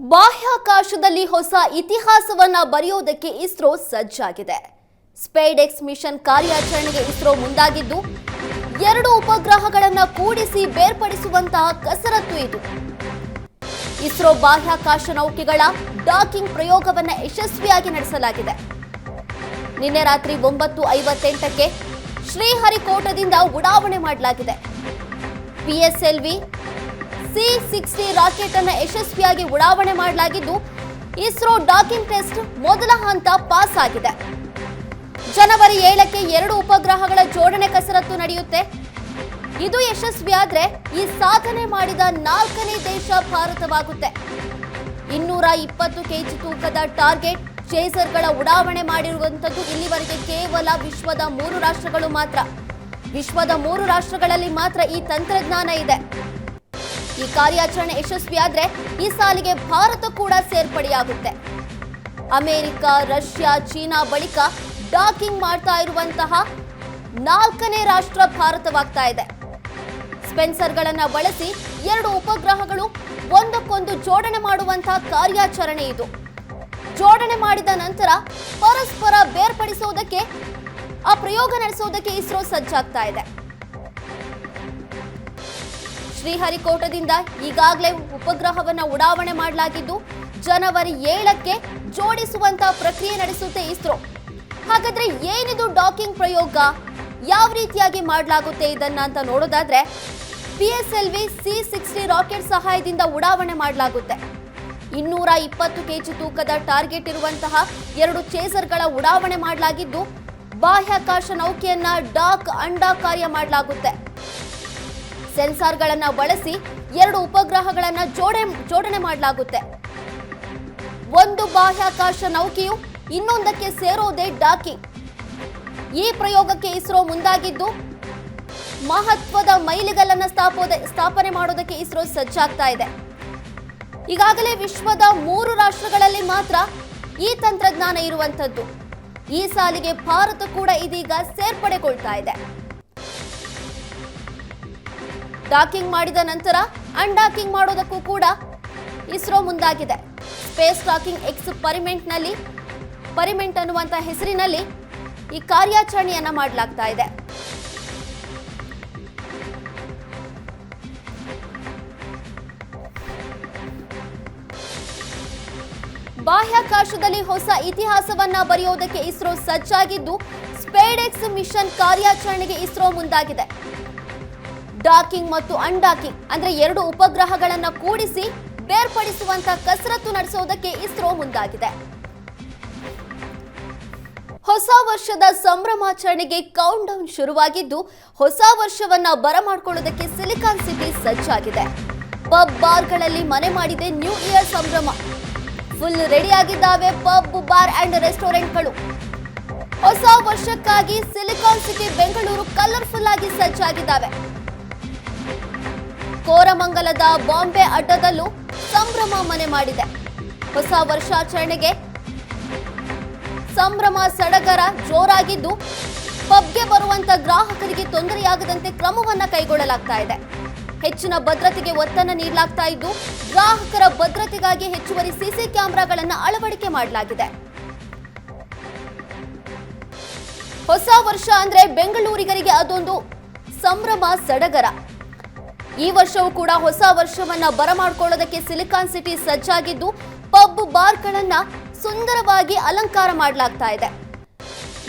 ಬಾಹ್ಯಾಕಾಶದಲ್ಲಿ ಹೊಸ ಇತಿಹಾಸವನ್ನ ಬರೆಯೋದಕ್ಕೆ ಇಸ್ರೋ ಸಜ್ಜಾಗಿದೆ. ಸ್ಪೇಡೆಕ್ಸ್ ಮಿಷನ್ ಕಾರ್ಯಾಚರಣೆಗೆ ಇಸ್ರೋ ಮುಂದಾಗಿದ್ದು, ಎರಡು ಉಪಗ್ರಹಗಳನ್ನು ಕೂಡಿಸಿ ಬೇರ್ಪಡಿಸುವಂತಹ ಕಸರತ್ತು ಇದು. ಇಸ್ರೋ ಬಾಹ್ಯಾಕಾಶ ನೌಕೆಗಳ ಡಾಕಿಂಗ್ ಪ್ರಯೋಗವನ್ನು ಯಶಸ್ವಿಯಾಗಿ ನಡೆಸಲಾಗಿದೆ. ನಿನ್ನೆ ರಾತ್ರಿ ಒಂಬತ್ತು ಐವತ್ತೆಂಟಕ್ಕೆ ಶ್ರೀಹರಿಕೋಟದಿಂದ ಉಡಾವಣೆ ಮಾಡಲಾಗಿದೆ. ಪಿಎಸ್ಎಲ್ವಿ ಸಿ ಸಿಕ್ಸ್ಟಿ ರಾಕೆಟ್ ಅನ್ನು ಯಶಸ್ವಿಯಾಗಿ ಉಡಾವಣೆ ಮಾಡಲಾಗಿದ್ದು, ಇಸ್ರೋ ಡಾಕಿಂಗ್ ಟೆಸ್ಟ್ ಮೊದಲ ಹಂತ ಪಾಸ್ ಆಗಿದೆ ಜನವರಿ ಏಳಕ್ಕೆ ಎರಡು ಉಪಗ್ರಹಗಳ ಜೋಡಣೆ ಕಸರತ್ತು ನಡೆಯುತ್ತೆ. ಇದು ಯಶಸ್ವಿಯಾದ್ರೆ ಈ ಸಾಧನೆ ಮಾಡಿದ ನಾಲ್ಕನೇ ದೇಶ ಭಾರತವಾಗುತ್ತೆ. ಇನ್ನೂರ ಇಪ್ಪತ್ತು ಕೆಜಿ ತೂಕದ ಟಾರ್ಗೆಟ್ ಚೇಸರ್ಗಳ ಉಡಾವಣೆ ಮಾಡಿರುವಂಥದ್ದು ಇಲ್ಲಿವರೆಗೆ ಕೇವಲ ವಿಶ್ವದ ಮೂರು ರಾಷ್ಟ್ರಗಳು ಮಾತ್ರ. ವಿಶ್ವದ ಮೂರು ರಾಷ್ಟ್ರಗಳಲ್ಲಿ ಮಾತ್ರ ಈ ತಂತ್ರಜ್ಞಾನ ಇದೆ. ಈ ಕಾರ್ಯಾಚರಣೆ ಯಶಸ್ವಿಯಾದರೆ ಈ ಸಾಲಿಗೆ ಭಾರತ ಕೂಡ ಸೇರ್ಪಡೆಯಾಗುತ್ತೆ. ಅಮೆರಿಕ, ರಷ್ಯಾ, ಚೀನಾ ಬಳಿಕ ಡಾಕಿಂಗ್ ಮಾಡ್ತಾ ಇರುವಂತಹ ನಾಲ್ಕನೇ ರಾಷ್ಟ್ರ ಭಾರತವಾಗ್ತಾ ಇದೆ. ಸ್ಪೆನ್ಸರ್ಗಳನ್ನು ಬಳಸಿ ಎರಡು ಉಪಗ್ರಹಗಳು ಒಂದಕ್ಕೊಂದು ಜೋಡಣೆ ಮಾಡುವಂತಹ ಕಾರ್ಯಾಚರಣೆ ಇದು. ಜೋಡಣೆ ಮಾಡಿದ ನಂತರ ಪರಸ್ಪರ ಬೇರ್ಪಡಿಸುವುದಕ್ಕೆ ಆ ಪ್ರಯೋಗ ನಡೆಸುವುದಕ್ಕೆ ಇಸ್ರೋ ಸಜ್ಜಾಗ್ತಾ ಇದೆ. ಶ್ರೀಹರಿಕೋಟದಿಂದ ಈಗಾಗಲೇ ಉಪಗ್ರಹವನ್ನು ಉಡಾವಣೆ ಮಾಡಲಾಗಿದ್ದು, ಜನವರಿ ಏಳಕ್ಕೆ ಜೋಡಿಸುವಂತ ಪ್ರಕ್ರಿಯೆ ನಡೆಸುತ್ತೆ ಇಸ್ರೋ. ಹಾಗಾದ್ರೆ ಏನಿದು ಡಾಕಿಂಗ್ ಪ್ರಯೋಗ? ಯಾವ ರೀತಿಯಾಗಿ ಮಾಡಲಾಗುತ್ತೆ ಇದನ್ನ ಅಂತ ನೋಡೋದಾದ್ರೆ P S L V C sixty rocket ಸಹಾಯದಿಂದ ಉಡಾವಣೆ ಮಾಡಲಾಗುತ್ತೆ. ಇನ್ನೂರ ಇಪ್ಪತ್ತು ಕೆಜಿ ತೂಕದ ಟಾರ್ಗೆಟ್ ಇರುವಂತಹ ಎರಡು ಚೇಸರ್ಗಳ ಉಡಾವಣೆ ಮಾಡಲಾಗಿದ್ದು, ಬಾಹ್ಯಾಕಾಶ ನೌಕೆಯನ್ನ ಡಾಕ್ ಅಂಡಾಕಾರ್ಯ ಮಾಡಲಾಗುತ್ತೆ. ಸೆನ್ಸಾರ್ಗಳನ್ನ ಬಳಸಿ ಎರಡು ಉಪಗ್ರಹಗಳನ್ನ ಜೋಡೆ, ಜೋಡಣೆ ಮಾಡಲಾಗುತ್ತೆ. ಒಂದು ಬಾಹ್ಯಾಕಾಶ ನೌಕೆಯು ಇನ್ನೊಂದಕ್ಕೆ ಸೇರೋದೇ ಡಾಕಿ. ಈ ಪ್ರಯೋಗಕ್ಕೆ ಇಸ್ರೋ ಮುಂದಾಗಿದ್ದು, ಮಹತ್ವದ ಮೈಲಿಗಲ್ಲನ್ನು ಸ್ಥಾಪೋದೆ, ಸ್ಥಾಪನೆ ಮಾಡೋದಕ್ಕೆ ಇಸ್ರೋ ಸಜ್ಜಾಗ್ತಾ ಇದೆ. ಈಗಾಗಲೇ ವಿಶ್ವದ ಮೂರು ರಾಷ್ಟ್ರಗಳಲ್ಲಿ ಮಾತ್ರ ಈ ತಂತ್ರಜ್ಞಾನ ಇರುವಂತದ್ದು ಈ ಸಾಲಿಗೆ ಭಾರತ ಕೂಡ ಇದೀಗ ಸೇರ್ಪಡೆಗೊಳ್ತಾ ಇದೆ. ಡಾಕಿಂಗ್ ಮಾಡಿದ ನಂತರ ಅನ್ಡಾಕಿಂಗ್ ಮಾಡೋದಕ್ಕೂ ಕೂಡ ಇಸ್ರೋ ಮುಂದಾಗಿದೆ. ಸ್ಪೇಸ್ ಡಾಕಿಂಗ್ ಎಕ್ಸ್ಪರಿಮೆಂಟ್ನಲ್ಲಿ ಪರಿಮೆಂಟ್ ಅನ್ನುವಂಥ ಹೆಸರಿನಲ್ಲಿ ಈ ಕಾರ್ಯಾಚರಣೆಯನ್ನು ಮಾಡಲಾಗ್ತಾ ಇದೆ. ಬಾಹ್ಯಾಕಾಶದಲ್ಲಿ ಹೊಸ ಇತಿಹಾಸವನ್ನ ಬರೆಯೋದಕ್ಕೆ ಇಸ್ರೋ ಸಜ್ಜಾಗಿದ್ದು, ಸ್ಪೇಡೆಕ್ಸ್ ಮಿಷನ್ ಕಾರ್ಯಾಚರಣೆಗೆ ಇಸ್ರೋ ಮುಂದಾಗಿದೆ. ಡಾಕಿಂಗ್ ಮತ್ತು ಅನ್ಡಾಕಿಂಗ್, ಅಂದ್ರೆ ಎರಡು ಉಪಗ್ರಹಗಳನ್ನ ಕೂಡಿಸಿ ಬೇರ್ಪಡಿಸುವಂತ ಕಸರತ್ತು ನಡೆಸುವುದಕ್ಕೆ ಇಸ್ರೋ ಮುಂದಾಗಿದೆ. ಹೊಸ ವರ್ಷದ ಸಂಭ್ರಮಾಚರಣೆಗೆ ಕೌಂಟ್ ಡೌನ್ ಶುರುವಾಗಿದ್ದು, ಹೊಸ ವರ್ಷವನ್ನ ಬರಮಾಡ್ಕೊಳ್ಳೋದಕ್ಕೆ ಸಿಲಿಕಾನ್ ಸಿಟಿ ಸಜ್ಜಾಗಿದೆ. ಪಬ್ ಬಾರ್ಗಳಲ್ಲಿ ಮನೆ ಮಾಡಿದೆ ನ್ಯೂ ಇಯರ್ ಸಂಭ್ರಮ. ಫುಲ್ ರೆಡಿ ಆಗಿದ್ದಾವೆ ಪಬ್ ಬಾರ್ ಅಂಡ್ ರೆಸ್ಟೋರೆಂಟ್ಗಳು. ಹೊಸ ವರ್ಷಕ್ಕಾಗಿ ಸಿಲಿಕಾನ್ ಸಿಟಿ ಬೆಂಗಳೂರು ಕಲರ್ಫುಲ್ ಆಗಿ ಸಜ್ಜಾಗಿದ್ದಾವೆ. ಕೋರಮಂಗಲದ ಬಾಂಬೆ ಅಡ್ಡದಲ್ಲೂ ಸಂಭ್ರಮ ಮನೆ ಮಾಡಿದೆ. ಹೊಸ ವರ್ಷಾಚರಣೆಗೆ ಸಂಭ್ರಮ ಸಡಗರ ಜೋರಾಗಿದ್ದು, ಪಬ್ಗೆ ಬರುವಂತ ಗ್ರಾಹಕರಿಗೆ ತೊಂದರೆಯಾಗದಂತೆ ಕ್ರಮವನ್ನ ಕೈಗೊಳ್ಳಲಾಗ್ತಾ ಇದೆ. ಹೆಚ್ಚಿನ ಭದ್ರತೆಗೆ ಒತ್ತನ್ನು ನೀಡಲಾಗ್ತಾ ಇದ್ದು, ಗ್ರಾಹಕರ ಭದ್ರತೆಗಾಗಿ ಹೆಚ್ಚುವರಿ ಸಿಸಿ ಕ್ಯಾಮೆರಾಗಳನ್ನು ಅಳವಡಿಕೆ ಮಾಡಲಾಗಿದೆ. ಹೊಸ ವರ್ಷ ಅಂದ್ರೆ ಬೆಂಗಳೂರಿಗರಿಗೆ ಅದೊಂದು ಸಂಭ್ರಮ ಸಡಗರ. ಈ ವರ್ಷವೂ ಕೂಡ ಹೊಸ ವರ್ಷವನ್ನ ಬರಮಾಡ್ಕೊಳ್ಳೋದಕ್ಕೆ ಸಿಲಿಕಾನ್ ಸಿಟಿ ಸಜ್ಜಾಗಿದ್ದು, ಪಬ್ ಬಾರ್ಗಳನ್ನ ಸುಂದರವಾಗಿ ಅಲಂಕಾರ ಮಾಡಲಾಗ್ತಾ ಇದೆ.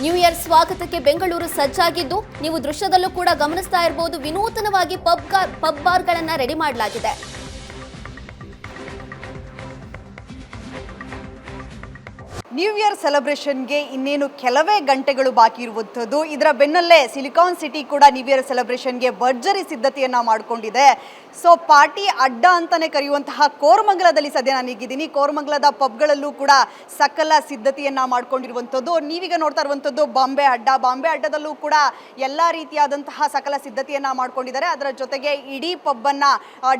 ನ್ಯೂ ಇಯರ್ ಸ್ವಾಗತಕ್ಕೆ ಬೆಂಗಳೂರು ಸಜ್ಜಾಗಿದ್ದು, ನೀವು ದೃಶ್ಯದಲ್ಲೂ ಕೂಡ ಗಮನಿಸ್ತಾ ಇರಬಹುದು ವಿನೂತನವಾಗಿ ಪಬ್ ಪಬ್ ಬಾರ್ಗಳನ್ನ ರೆಡಿ ಮಾಡಲಾಗಿದೆ. ನ್ಯೂ ಇಯರ್ ಸೆಲೆಬ್ರೇಷನ್ಗೆ ಇನ್ನೇನು ಕೆಲವೇ ಗಂಟೆಗಳು ಬಾಕಿ ಇರುವಂಥದ್ದು. ಇದರ ಬೆನ್ನಲ್ಲೇ ಸಿಲಿಕಾನ್ ಸಿಟಿ ಕೂಡ ನ್ಯೂ ಇಯರ್ ಸೆಲೆಬ್ರೇಷನ್ಗೆ ಭರ್ಜರಿ ಸಿದ್ಧತೆಯನ್ನು ಮಾಡಿಕೊಂಡಿದೆ. ಸೊ ಪಾರ್ಟಿ ಅಡ್ಡ ಅಂತಲೇ ಕರೆಯುವಂತಹ ಕೋರಮಂಗಲದಲ್ಲಿ ಸದ್ಯ ನಾನೀಗಿದ್ದೀನಿ ಕೋರಮಂಗಲದ ಪಬ್ಗಳಲ್ಲೂ ಕೂಡ ಸಕಲ ಸಿದ್ಧತೆಯನ್ನು ಮಾಡಿಕೊಂಡಿರುವಂಥದ್ದು. ನೀವೀಗ ನೋಡ್ತಾ ಇರುವಂಥದ್ದು ಬಾಂಬೆ ಅಡ್ಡ. ಬಾಂಬೆ ಅಡ್ಡದಲ್ಲೂ ಕೂಡ ಎಲ್ಲ ರೀತಿಯಾದಂತಹ ಸಕಲ ಸಿದ್ಧತೆಯನ್ನು ಮಾಡ್ಕೊಂಡಿದ್ದಾರೆ. ಅದರ ಜೊತೆಗೆ ಇಡೀ ಪಬ್ಬನ್ನು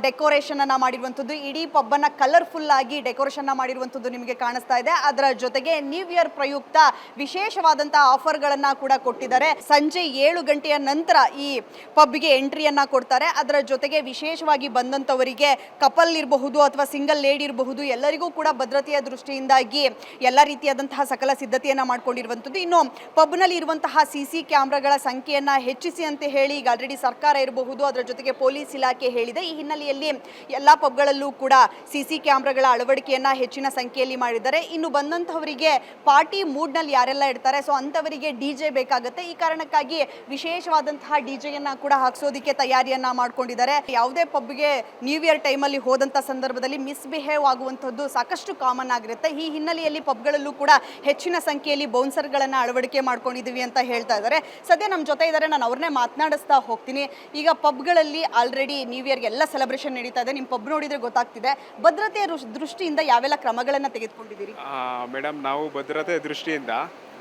ಡೆಕೋರೇಷನನ್ನು ಮಾಡಿರುವಂಥದ್ದು. ಇಡೀ ಪಬ್ಬನ್ನು ಕಲರ್ಫುಲ್ ಆಗಿ ಡೆಕೋರೇಷನ್ನ ಮಾಡಿರುವಂಥದ್ದು ನಿಮಗೆ ಕಾಣಿಸ್ತಾ ಇದೆ. ಅದರ ಜೊತೆಗೆ ಜೊತೆಗೆ ನ್ಯೂ ಇಯರ್ ಪ್ರಯುಕ್ತ ವಿಶೇಷವಾದಂತಹ ಆಫರ್ಗಳನ್ನ ಕೂಡ ಕೊಟ್ಟಿದ್ದಾರೆ. ಸಂಜೆ ಏಳು ಗಂಟೆಯ ನಂತರ ಈ ಪಬ್ಗೆ ಎಂಟ್ರಿಯನ್ನ ಕೊಡ್ತಾರೆ. ಅದರ ಜೊತೆಗೆ ವಿಶೇಷವಾಗಿ ಬಂದಂಥವರಿಗೆ ಕಪಲ್ ಇರಬಹುದು ಅಥವಾ ಸಿಂಗಲ್ ಲೇಡಿ ಇರಬಹುದು, ಎಲ್ಲರಿಗೂ ಕೂಡ ಭದ್ರತೆಯ ದೃಷ್ಟಿಯಿಂದಾಗಿ ಎಲ್ಲ ರೀತಿಯಾದಂತಹ ಸಕಲ ಸಿದ್ಧತೆಯನ್ನ ಮಾಡ್ಕೊಂಡಿರುವಂತದ್ದು ಇನ್ನು ಪಬ್ನಲ್ಲಿ ಇರುವಂತಹ ಸಿ ಸಿ ಕ್ಯಾಮ್ರಾಗಳ ಸಂಖ್ಯೆಯನ್ನ ಹೆಚ್ಚಿಸಿ ಅಂತ ಹೇಳಿ ಈಗ ಆಲ್ರೆಡಿ ಸರ್ಕಾರ ಇರಬಹುದು, ಅದರ ಜೊತೆಗೆ ಪೊಲೀಸ್ ಇಲಾಖೆ ಹೇಳಿದೆ. ಈ ಹಿನ್ನೆಲೆಯಲ್ಲಿ ಎಲ್ಲ ಪಬ್ಗಳಲ್ಲೂ ಕೂಡ ಸಿ ಸಿ ಕ್ಯಾಮ್ರಾಗಳ ಅಳವಡಿಕೆಯನ್ನ ಹೆಚ್ಚಿನ ಸಂಖ್ಯೆಯಲ್ಲಿ ಮಾಡಿದ್ದಾರೆ. ಇನ್ನು ಬಂದಂತಹವರಿಗೆ ಪಾರ್ಟಿ ಮೂಡ್ನಲ್ಲಿ ಯಾರೆಲ್ಲ ಇರ್ತಾರೆ ಸೊ ಅಂಥವರಿಗೆ ಡಿ ಜೆ ಬೇಕಾಗುತ್ತೆ. ಈ ಕಾರಣಕ್ಕಾಗಿ ವಿಶೇಷವಾದಂತಹ ಡಿ ಜೆಯನ್ನ ಕೂಡ ಹಾಕ್ಸೋದಿಕ್ಕೆ ತಯಾರಿಯನ್ನ ಮಾಡ್ಕೊಂಡಿದ್ದಾರೆ. ಯಾವುದೇ ಪಬ್ಗೆ ನ್ಯೂ ಇಯರ್ ಟೈಮಲ್ಲಿ ಹೋದಂಥ ಸಂದರ್ಭದಲ್ಲಿ ಮಿಸ್ಬಿಹೇವ್ ಆಗುವಂಥದ್ದು ಸಾಕಷ್ಟು ಕಾಮನ್ ಆಗಿರುತ್ತೆ. ಈ ಹಿನ್ನೆಲೆಯಲ್ಲಿ ಪಬ್ಗಳಲ್ಲೂ ಕೂಡ ಹೆಚ್ಚಿನ ಸಂಖ್ಯೆಯಲ್ಲಿ ಬೌನ್ಸರ್ಗಳನ್ನು ಅಳವಡಿಕೆ ಮಾಡ್ಕೊಂಡಿದ್ದೀವಿ ಅಂತ ಹೇಳ್ತಾ ಇದ್ದಾರೆ. ಸದ್ಯ ನಮ್ಮ ಜೊತೆ ಇದ್ದಾರೆ, ನಾನು ಅವ್ರನ್ನೇ ಮಾತನಾಡಿಸ್ತಾ ಹೋಗ್ತೀನಿ. ಈಗ ಪಬ್ಗಳಲ್ಲಿ ಆಲ್ರೆಡಿ ನ್ಯೂ ಇಯರ್ಗೆ ಎಲ್ಲ ಸೆಲೆಬ್ರೇಷನ್ ನಡೀತಾ ಇದೆ. ನಿಮ್ಮ ಪಬ್ ನೋಡಿದ್ರೆ ಗೊತ್ತಾಗ್ತಿದೆ. ಭದ್ರತೆಯ ದೃಷ್ಟಿಯಿಂದ ಯಾವೆಲ್ಲ ಕ್ರಮಗಳನ್ನು ತೆಗೆದುಕೊಂಡಿದ್ದೀರಿ? ಮೇಡಮ್ ನಾವು ಭದ್ರತೆ ದೃಷ್ಟಿಯಿಂದ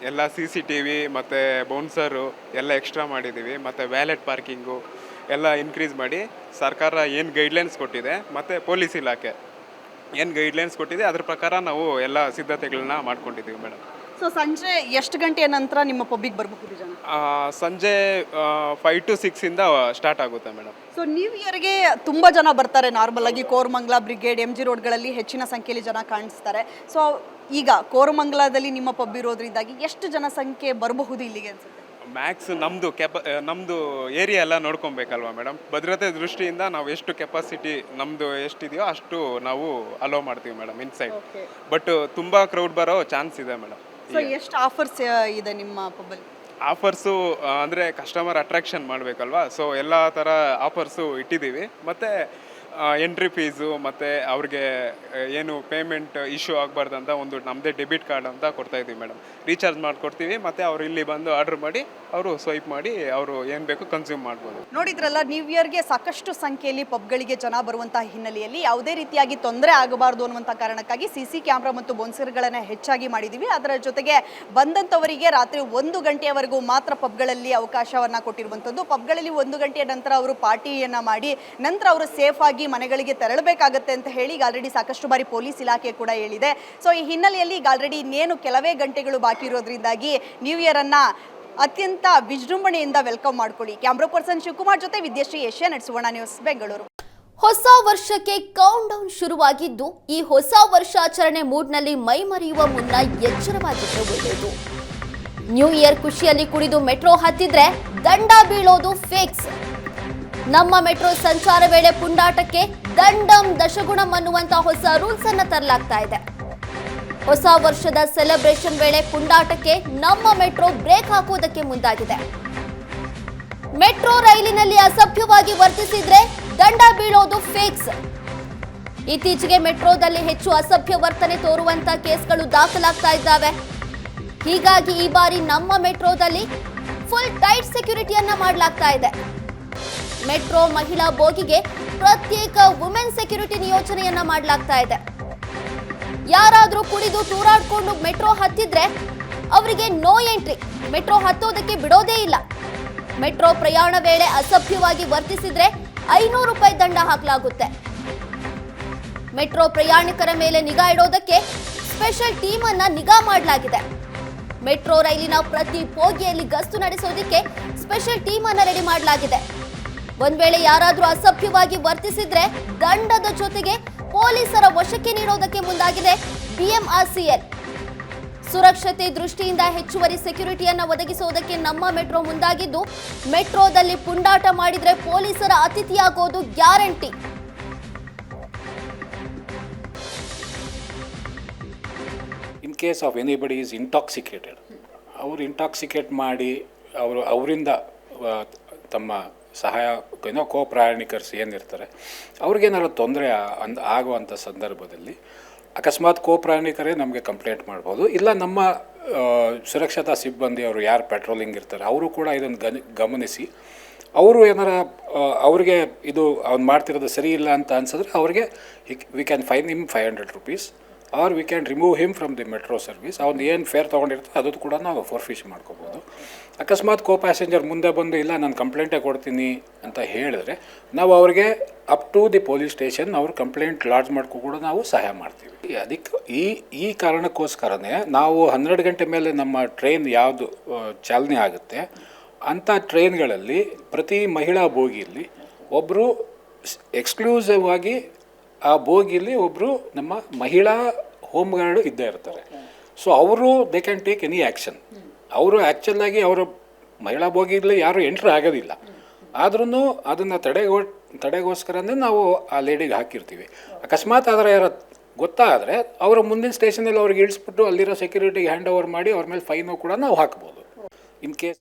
ಎಲ್ಲ ಸಿ ಸಿ ಟಿ ವಿ ಮತ್ತು ಬೌನ್ಸರು ಎಲ್ಲ ಎಕ್ಸ್ಟ್ರಾ ಮಾಡಿದ್ದೀವಿ ಮತ್ತು ವ್ಯಾಲೆಟ್ ಪಾರ್ಕಿಂಗು ಎಲ್ಲ ಇನ್ಕ್ರೀಸ್ ಮಾಡಿ ಸರ್ಕಾರ ಏನು ಗೈಡ್ಲೈನ್ಸ್ ಕೊಟ್ಟಿದೆ ಮತ್ತು ಪೊಲೀಸ್ ಇಲಾಖೆ ಏನು ಗೈಡ್ಲೈನ್ಸ್ ಕೊಟ್ಟಿದೆ ಅದ್ರ ಪ್ರಕಾರ ನಾವು ಎಲ್ಲ ಸಿದ್ಧತೆಗಳನ್ನ ಮಾಡ್ಕೊಂಡಿದ್ದೀವಿ ಮೇಡಮ್ ಸೊ ಸಂಜೆ ಎಷ್ಟು ಗಂಟೆಯ ನಂತರ ನಿಮ್ಮ ಪಬ್ಬಿಗೆ ಬರಬಹುದು ಜನ? ಸಂಜೆ ಫೈವ್ ಟು ಸಿಕ್ಸಿಂದ ಸ್ಟಾರ್ಟ್ ಆಗುತ್ತೆ ಮೇಡಮ್ ಸೊ ನ್ಯೂ ಇಯರ್ಗೆ ತುಂಬ ಜನ ಬರ್ತಾರೆ ನಾರ್ಮಲ್ ಆಗಿ ಕೋರ್ಮಂಗ್ಲಾ ಬ್ರಿಗೇಡ್ ಎಂ ಜಿ ರೋಡ್ಗಳಲ್ಲಿ ಹೆಚ್ಚಿನ ಸಂಖ್ಯೆಯಲ್ಲಿ ಜನ ಕಾಣಿಸ್ತಾರೆ. ಸೊ ಈಗ ಕೋರಮಂಗಲದಲ್ಲಿ ನಿಮ್ಮ ಪಬ್ ಇರೋದ್ರಿಂದಾಗಿ ಎಷ್ಟು ಜನಸಂಖ್ಯೆ ಬರಬಹುದು ಇಲ್ಲಿಗೆ ಅನ್ಸುತ್ತೆ? ಮ್ಯಾಕ್ಸ್ ನಮ್ಮದು ಕೆಪ ನಮ್ಮದು ಏರಿಯಾ ಎಲ್ಲ ನೋಡ್ಕೊಬೇಕಲ್ವಾ ಮೇಡಮ್ ಭದ್ರತೆ ದೃಷ್ಟಿಯಿಂದ ನಾವು ಎಷ್ಟು ಕೆಪಾಸಿಟಿ ನಮ್ಮದು ಎಷ್ಟಿದೆಯೋ ಅಷ್ಟು ನಾವು ಅಲೋ ಮಾಡ್ತೀವಿ ಮೇಡಮ್ ಇನ್ಸೈಡ್. ಬಟ್ ತುಂಬ ಕ್ರೌಡ್ ಬರೋ ಚಾನ್ಸ್ ಇದೆ ಮೇಡಮ್ ಸೊ ಎಷ್ಟು ಆಫರ್ಸ್ ಇದೆ ನಿಮ್ಮ ಪಬ್ಬಲ್ಲಿ ಆಫರ್ಸು ಅಂದರೆ ಕಸ್ಟಮರ್ ಅಟ್ರಾಕ್ಷನ್ ಮಾಡಬೇಕಲ್ವಾ? ಸೊ ಎಲ್ಲ ಥರ ಆಫರ್ಸು ಇಟ್ಟಿದ್ದೀವಿ. ಮತ್ತು ಎಂಟ್ರಿ ಫೀಸು ಮತ್ತು ಅವ್ರಿಗೆ ಏನು ಪೇಮೆಂಟ್ ಇಶ್ಯೂ ಆಗಬಾರ್ದು ಅಂತ ಒಂದು ನಮ್ಮದೇ ಡೆಬಿಟ್ ಕಾರ್ಡ್ ಅಂತ ಕೊಡ್ತಾ ಇದ್ದೀವಿ ಮೇಡಮ್ ರೀಚಾರ್ಜ್ ಮಾಡಿಕೊಡ್ತೀವಿ, ಮತ್ತು ಅವರು ಇಲ್ಲಿ ಬಂದು ಆರ್ಡ್ರ್ ಮಾಡಿ, ಅವರು ಸ್ವೈಪ್ ಮಾಡಿ, ಅವರು ಏನು ಬೇಕು ಕನ್ಸ್ಯೂಮ್ ಮಾಡ್ಬೋದು. ನೋಡಿದ್ರಲ್ಲ ನ್ಯೂ ಇಯರ್ಗೆ ಸಾಕಷ್ಟು ಸಂಖ್ಯೆಯಲ್ಲಿ ಪಬ್ಗಳಿಗೆ ಜನ ಬರುವಂತಹ ಹಿನ್ನೆಲೆಯಲ್ಲಿ ಯಾವುದೇ ರೀತಿಯಾಗಿ ತೊಂದರೆ ಆಗಬಾರ್ದು ಅನ್ನುವಂಥ ಕಾರಣಕ್ಕಾಗಿ ಸಿ ಸಿ ಕ್ಯಾಮ್ರಾ ಮತ್ತು ಬೊನ್ಸರ್ಗಳನ್ನು ಹೆಚ್ಚಾಗಿ ಮಾಡಿದ್ದೀವಿ ಅದರ ಜೊತೆಗೆ ಬಂದಂಥವರಿಗೆ ರಾತ್ರಿ ಒಂದು ಗಂಟೆಯವರೆಗೂ ಮಾತ್ರ ಪಬ್ಗಳಲ್ಲಿ ಅವಕಾಶವನ್ನು ಕೊಟ್ಟಿರುವಂಥದ್ದು. ಪಬ್ಗಳಲ್ಲಿ ಒಂದು ಗಂಟೆಯ ನಂತರ ಅವರು ಪಾರ್ಟಿಯನ್ನು ಮಾಡಿ, ನಂತರ ಅವರು ಸೇಫ್ ಮನೆಗಳಿಗೆ ತೆರಳಬೇಕಾಗತ್ತೆ ಅಂತ ಹೇಳಿ ಈಗ ಆಲ್ರೆಡಿ ಸಾಕಷ್ಟು ಬಾರಿ ಪೊಲೀಸ್ ಇಲಾಖೆ ಕೂಡ ಹೇಳಿದೆ. ಸೊ ಈ ಹಿನ್ನೆಲೆಯಲ್ಲಿ ಈಗ ಆಲ್ರೆಡಿ ಇನ್ನೇನು ಕೆಲವೇ ಗಂಟೆಗಳು ಬಾಕಿ ಇರೋದ್ರಿಂದಾಗಿ ನ್ಯೂ ಇಯರ್ ಅನ್ನ ಅತ್ಯಂತ ವಿಜೃಂಭಣೆಯಿಂದ ವೆಲ್ಕಮ್ ಮಾಡ್ಕೊಳ್ಳಿ. ಕ್ಯಾಮ್ರಾ ಪರ್ಸನ್ ಶಿವಕುಮಾರ್ ಜೊತೆ ವಿದ್ಯಾಶ್ರೀ ಏಷ್ಯಾ ಸುವರ್ಣ ನ್ಯೂಸ್ ಬೆಂಗಳೂರು ಹೊಸ ವರ್ಷಕ್ಕೆ ಕೌಂಟ್ ಡೌನ್ ಶುರುವಾಗಿದ್ದು, ಈ ಹೊಸ ವರ್ಷಾಚರಣೆ ಮೂಡ್ನಲ್ಲಿ ಮೈಮರೆಯುವ ಮುನ್ನ ಎಚ್ಚರವಾಗಿದ್ದು ಒಳ್ಳೆಯದು ನ್ಯೂ ಇಯರ್ ಖುಷಿಯಲ್ಲಿ ಕುಡಿದು ಮೆಟ್ರೋ ಹತ್ತಿದ್ರೆ ದಂಡ ಬೀಳೋದು ಫಿಕ್ಸ್ ನಮ್ಮ ಮೆಟ್ರೋ ಸಂಚಾರ ವೇಳೆ ಪುಂಡಾಟಕ್ಕೆ ದಂಡಂ ದಶಗುಣಂ ಅನ್ನುವಂತಹ ಹೊಸ ರೂಲ್ಸ್ ಅನ್ನ ತರಲಾಗ್ತಾ ಇದೆ. ಹೊಸ ವರ್ಷದ ಸೆಲೆಬ್ರೇಷನ್ ವೇಳೆ ಪುಂಡಾಟಕ್ಕೆ ನಮ್ಮ ಮೆಟ್ರೋ ಬ್ರೇಕ್ ಹಾಕುವುದಕ್ಕೆ ಮುಂದಾಗಿದೆ. ಮೆಟ್ರೋ ರೈಲಿನಲ್ಲಿ ಅಸಭ್ಯವಾಗಿ ವರ್ತಿಸಿದ್ರೆ ದಂಡ ಬೀಳೋದು ಫಿಕ್ಸ್ ಇತ್ತೀಚೆಗೆ ಮೆಟ್ರೋದಲ್ಲಿ ಹೆಚ್ಚು ಅಸಭ್ಯ ವರ್ತನೆ ತೋರುವಂತ ಕೇಸ್ಗಳು ದಾಖಲಾಗ್ತಾ ಇದ್ದಾವೆ. ಹೀಗಾಗಿ ಈ ಬಾರಿ ನಮ್ಮ ಮೆಟ್ರೋದಲ್ಲಿ ಫುಲ್ ಟೈಟ್ ಸೆಕ್ಯೂರಿಟಿಯನ್ನ ಮಾಡಲಾಗ್ತಾ ಇದೆ. ಮೆಟ್ರೋ ಮಹಿಳಾ ಬೋಗಿಗೆ ಪ್ರತ್ಯೇಕ ವುಮೆನ್ ಸೆಕ್ಯೂರಿಟಿ ನಿಯೋಜನೆಯನ್ನ ಮಾಡಲಾಗ್ತಾ ಇದೆ. ಯಾರಾದರೂ ಕುಡಿದು ತೂರಾಡ್ಕೊಂಡು ಮೆಟ್ರೋ ಹತ್ತಿದ್ರೆ ಅವರಿಗೆ ನೋ ಎಂಟ್ರಿ. ಮೆಟ್ರೋ ಹತ್ತೋದಕ್ಕೆ ಬಿಡೋದೇ ಇಲ್ಲ. ಮೆಟ್ರೋ ಪ್ರಯಾಣ ವೇಳೆ ಅಸಭ್ಯವಾಗಿ ವರ್ತಿಸಿದ್ರೆ ಐನೂರು ರೂಪಾಯಿ ದಂಡ ಹಾಕಲಾಗುತ್ತೆ. ಮೆಟ್ರೋ ಪ್ರಯಾಣಿಕರ ಮೇಲೆ ನಿಗಾ ಇಡೋದಕ್ಕೆ ಸ್ಪೆಷಲ್ ಟೀಮ್ ಅನ್ನ ನಿಗಾ ಮಾಡಲಾಗಿದೆ. ಮೆಟ್ರೋ ರೈಲಿನ ಪ್ರತಿ ಬೋಗಿಯಲ್ಲಿ ಗಸ್ತು ನಡೆಸೋದಕ್ಕೆ ಸ್ಪೆಷಲ್ ಟೀಮ್ ಅನ್ನ ರೆಡಿ ಮಾಡಲಾಗಿದೆ. ಒಂದ್ ವೇಳೆ ಯಾರಾದ್ರೂ ಅಸಭ್ಯವಾಗಿ ವರ್ತಿಸಿದ್ರೆ ದಂಡದ ಜೊತೆಗೆ ಪೊಲೀಸರ ವಶಕ್ಕೆ ನೀಡೋದಕ್ಕೆ ಮುಂದಾಗಿದೆ ಬಿಎಂಆರ್ಸಿಎಲ್. ಸುರಕ್ಷತೆ ದೃಷ್ಟಿಯಿಂದ ಹೆಚ್ಚುವರಿ ಸೆಕ್ಯೂರಿಟಿಯನ್ನ ಒದಗಿಸುವುದಕ್ಕೆ ನಮ್ಮ ಮೆಟ್ರೋ ಮುಂದಾಗಿದ್ದು, ಮೆಟ್ರೋದಲ್ಲಿ ಪುಂಡಾಟ ಮಾಡಿದ್ರೆ ಪೊಲೀಸರ ಅತಿಥಿಯಾಗೋದು guarantee. In case of anybody is intoxicated ಅವರು ಇಂಟಾಕ್ಸಿಕೇಟ್ ಮಾಡಿ, ಅವರು ಅವರಿಂದ ತಮ್ಮ ಸಹಾಯ ಏನೋ ಕೋ ಪ್ರಯಾಣಿಕರ್ಸ್ ಏನಿರ್ತಾರೆ ಅವ್ರಿಗೇನಾದ್ರು ತೊಂದರೆ ಅಂದ ಆಗುವಂಥ ಸಂದರ್ಭದಲ್ಲಿ ಅಕಸ್ಮಾತ್ ಕೋ ಪ್ರಯಾಣಿಕರೇ ನಮಗೆ ಕಂಪ್ಲೇಂಟ್ ಮಾಡ್ಬೋದು. ಇಲ್ಲ ನಮ್ಮ ಸುರಕ್ಷತಾ ಸಿಬ್ಬಂದಿ ಅವರು ಯಾರು ಪೆಟ್ರೋಲಿಂಗ್ ಇರ್ತಾರೆ, ಅವರು ಕೂಡ ಇದನ್ನು ಗಮನಿಸಿ ಅವರು ಏನಾರ ಅವ್ರಿಗೆ ಇದು ಅವ್ನು ಮಾಡ್ತಿರೋದು ಸರಿ ಇಲ್ಲ ಅಂತ ಅನ್ಸಿದ್ರೆ ಅವ್ರಿಗೆ ವಿ ಕ್ಯಾನ್ ಫೈನ್ ನಿಮ್ five hundred rupees or we can remove him from the metro service ಅವ್ನು ಏನು ಫೇರ್ ತೊಗೊಂಡಿರ್ತಾರೆ ಅದು ಕೂಡ ನಾವು ಫೋರ್ಫಿಶ್ ಮಾಡ್ಕೋಬೋದು. ಅಕಸ್ಮಾತ್ ಕೋ ಪ್ಯಾಸೆಂಜರ್ ಮುಂದೆ ಬಂದು, ಇಲ್ಲ, ನಾನು ಕಂಪ್ಲೇಂಟೇ ಕೊಡ್ತೀನಿ ಅಂತ ಹೇಳಿದ್ರೆ, ನಾವು ಅವ್ರಿಗೆ up to the police station ಅವ್ರ ಕಂಪ್ಲೇಂಟ್ ಲಾಡ್ಜ್ ಮಾಡ್ಕೊ ಕೂಡ ನಾವು ಸಹಾಯ ಮಾಡ್ತೀವಿ. ಅದಕ್ಕೆ ಈ ಈ ಕಾರಣಕ್ಕೋಸ್ಕರನೇ ನಾವು ಹನ್ನೆರಡು ಗಂಟೆ ಮೇಲೆ ನಮ್ಮ ಟ್ರೈನ್ ಯಾವುದು ಚಾಲನೆ ಆಗುತ್ತೆ ಅಂಥ ಟ್ರೈನ್ಗಳಲ್ಲಿ ಪ್ರತಿ ಮಹಿಳಾ ಬೋಗಿಯಲ್ಲಿ ಒಬ್ಬರು ಎಕ್ಸ್ಕ್ಲೂಸಿವ್ ಆಗಿ ಆ ಬೋಗಿಲಿ ಒಬ್ಬರು ನಮ್ಮ ಮಹಿಳಾ ಹೋಮ್ ಗಾರ್ಡ್ ಇದ್ದೇ ಇರ್ತಾರೆ. ಸೊ ಅವರು they can take any action ಅವರು ಆ್ಯಕ್ಚುಲಾಗಿ ಅವರು ಮಹಿಳಾ ಬೋಗಿಲಿ ಯಾರು ಎಂಟ್ರ್ ಆಗೋದಿಲ್ಲ. ಆದ್ರೂ ಅದನ್ನು ತಡೆಗೋ, ತಡೆಗೋಸ್ಕರನೇ ನಾವು ಆ ಲೇಡಿಗೆ ಹಾಕಿರ್ತೀವಿ. ಅಕಸ್ಮಾತ್ ಆದರೆ ಯಾರ ಗೊತ್ತಾದರೆ ಅವರ ಮುಂದಿನ ಸ್ಟೇಷನಲ್ಲಿ ಅವ್ರಿಗೆ ಇಳಿಸ್ಬಿಟ್ಟು ಅಲ್ಲಿರೋ ಸೆಕ್ಯೂರಿಟಿಗೆ ಹ್ಯಾಂಡ್ ಓವರ್ ಮಾಡಿ ಅವ್ರ ಮೇಲೆ ಫೈನು ಕೂಡ ನಾವು ಹಾಕ್ಬೋದು. In case